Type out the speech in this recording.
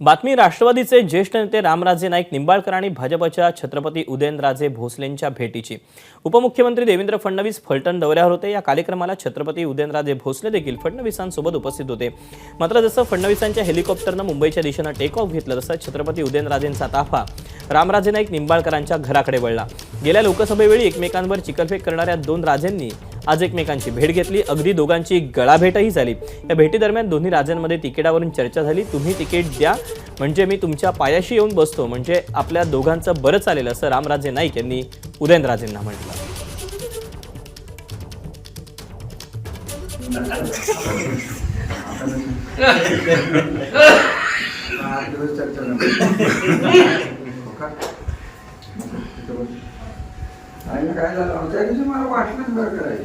बातमी राष्ट्रवादीचे ज्येष्ठ नेते रामराजे नाईक निंबाळकर आणि भाजपच्या छत्रपती उदयनराजे भोसलेंच्या भेटीची. उपमुख्यमंत्री देवेंद्र फडणवीस फलटण दौऱ्यावर होते. या कार्यक्रमाला छत्रपती उदयनराजे भोसले देखील फडणवीसांसोबत उपस्थित होते. मात्र जसं फडणवीसांच्या हेलिकॉप्टरनं मुंबईच्या दिशेनं टेक ऑफ घेतलं तसं छत्रपती उदयनराजेंचा ताफा रामराजे नाईक निंबाळकरांच्या घराकडे वळला. गेल्या लोकसभेवेळी एकमेकांवर चिकलफेक करणाऱ्या दोन राजेंनी आज एकमेकांची भेट घेतली. अगदी दोघांची गळाभेटही झाली. या भेटीदरम्यान दोन्ही राजांमध्ये तिकिटावरून चर्चा झाली. तुम्ही तिकीट द्या. म्हणजे मी तुमच्या पायाशी येऊन बसतो. म्हणजे आपल्या दोघांचं बरं चालेल असं रामराजे नाईक यांनी उदयनराजेंना म्हटलं. काय झालं? आमच्या दिवशी मला वाटलंच बरं करायचं.